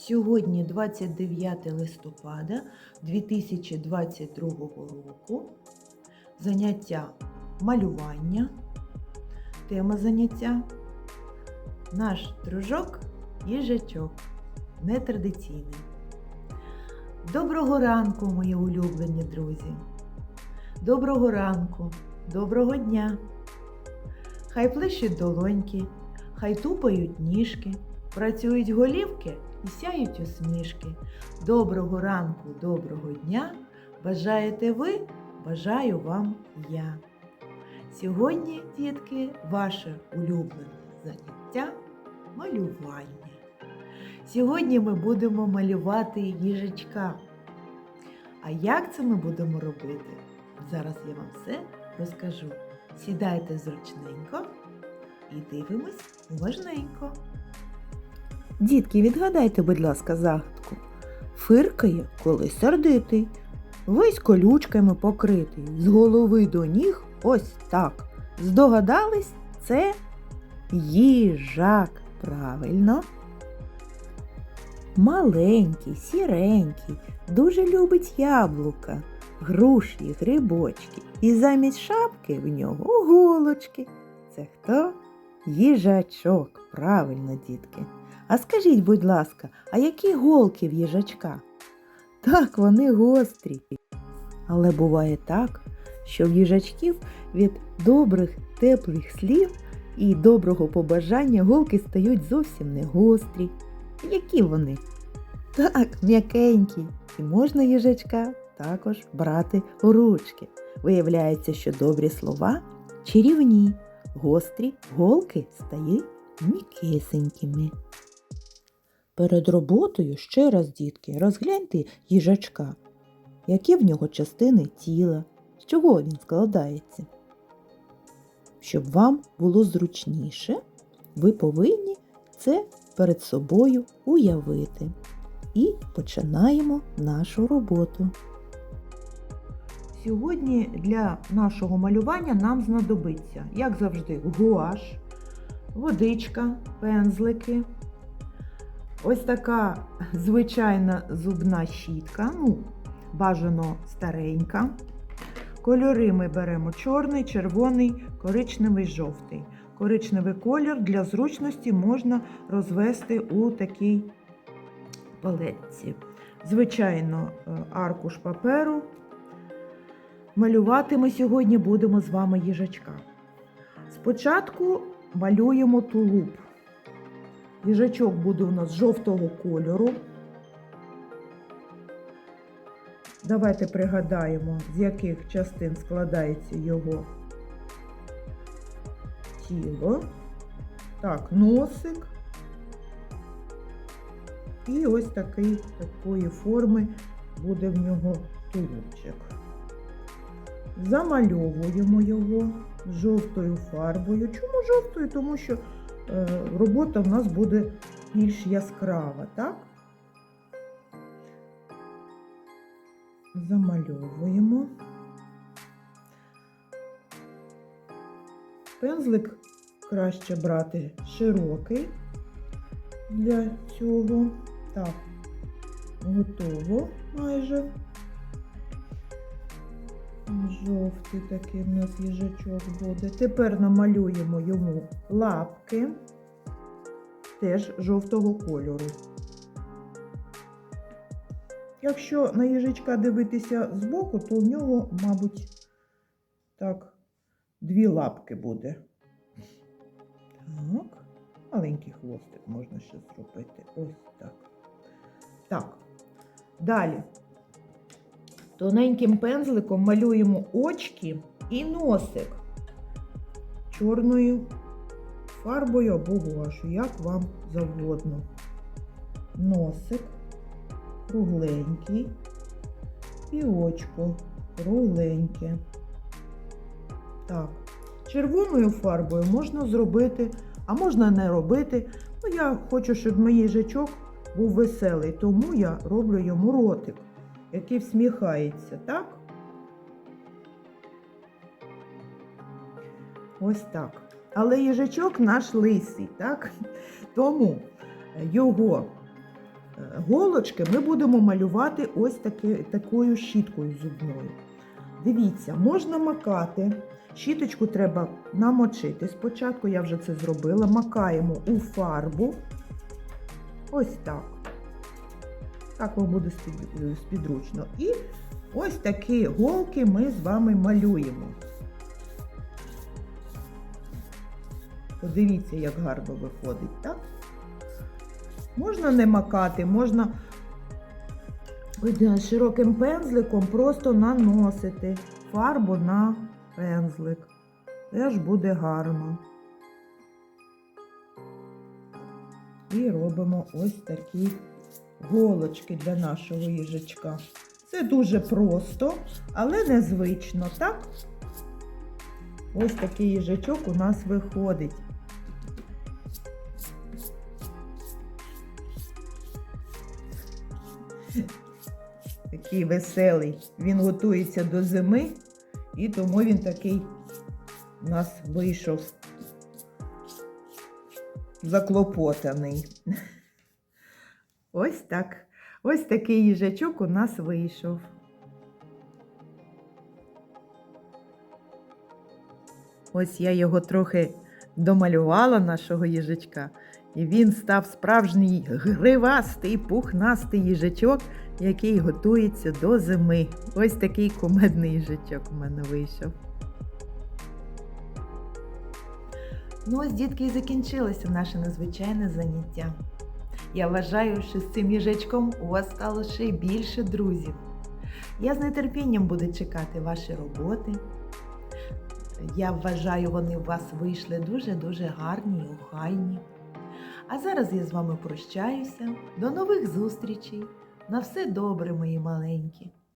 Сьогодні 29 листопада 2022 року. Заняття малювання. Тема заняття наш дружок їжачок. Нетрадиційний. Доброго ранку, мої улюблені друзі. Доброго ранку, доброго дня. Хай плещуть долоньки, хай тупають ніжки, працюють голівки і сяють усмішки. Доброго ранку, доброго дня. Бажаєте ви, бажаю вам я. Сьогодні, дітки, ваше улюблене заняття малювання. Сьогодні ми будемо малювати їжачка. А як це ми будемо робити? Зараз я вам все розкажу. Сідайте зручненько і дивимось уважненько. Дітки, відгадайте, будь ласка, загадку. Фиркає, коли сердитий, весь колючками покритий, з голови до ніг ось так. Здогадались, це їжак. Правильно. Маленький, сіренький, дуже любить яблука, груші, грибочки. І замість шапки в нього голочки. Це хто? Їжачок. Правильно, дітки. А скажіть, будь ласка, а які голки в їжачка? Так, вони гострі. Але буває так, що в їжачків від добрих теплих слів і доброго побажання голки стають зовсім не гострі. Які вони? Так, м'якенькі. І можна їжачка також брати у ручки. Виявляється, що добрі слова чарівні, гострі голки стають м'якесенькими. Перед роботою ще раз, дітки, розгляньте їжачка, які в нього частини тіла, з чого він складається. Щоб вам було зручніше, ви повинні це перед собою уявити. І починаємо нашу роботу. Сьогодні для нашого малювання нам знадобиться, як завжди, гуаш, водичка, пензлики, ось така звичайна зубна щітка, ну, бажано старенька. Кольори ми беремо чорний, червоний, коричневий, жовтий. Коричневий колір для зручності можна розвести у такій палетці. Звичайно, е, аркуш паперу. Малювати ми сьогодні будемо з вами їжачка. Спочатку малюємо тулуб. Їжачок буде у нас жовтого кольору. Давайте пригадаємо, з яких частин складається його тіло. Так, носик. І ось такий, такої форми буде в нього тулубчик. Замальовуємо його жовтою фарбою. Чому жовтою? Тому що робота в нас буде більш яскрава, так? Замальовуємо. Пензлик краще брати широкий для цього. Так, готово майже. Жовтий такий в нас їжачок буде. Тепер намалюємо йому лапки, теж жовтого кольору. Якщо на їжачка дивитися збоку, то в нього, мабуть, так, дві лапки буде. Так, маленький хвостик можна ще зробити. Ось так. Так. Далі. Тоненьким пензликом малюємо очки і носик чорною фарбою або гуашу, як вам завгодно. Носик кругленький і очко кругленьке. Так, червоною фарбою можна зробити, а можна не робити. Ну, я хочу, щоб мій їжачок був веселий, тому я роблю йому ротик, який всміхається, так? Ось так. Але їжачок наш лисий, так? Тому його голочки ми будемо малювати ось таки, такою щіткою зубною. Дивіться, можна макати. Щіточку треба намочити спочатку, я вже це зробила. Макаємо у фарбу. Ось так. Так вам буде спідручно. І ось такі голки ми з вами малюємо. Подивіться, як гарно виходить, так? Можна не макати, можна широким пензликом просто наносити фарбу на пензлик. Теж буде гарно. І робимо ось такі голочки для нашого їжачка. Це дуже просто, але незвично, так? Ось такий їжачок у нас виходить. Такий веселий. Він готується до зими, і тому він такий у нас вийшов заклопотаний. Ось так. Ось такий їжачок у нас вийшов. Ось я його трохи домалювала, нашого їжачка, і він став справжній гривастий, пухнастий їжачок, який готується до зими. Ось такий кумедний їжачок у мене вийшов. Ну, ось, дітки, і закінчилося наше незвичайне заняття. Я вважаю, що з цим їжачком у вас стало ще більше друзів. Я з нетерпінням буду чекати ваші роботи. Я вважаю, вони у вас вийшли дуже-дуже гарні і охайні. А зараз я з вами прощаюся. До нових зустрічей. На все добре, мої маленькі.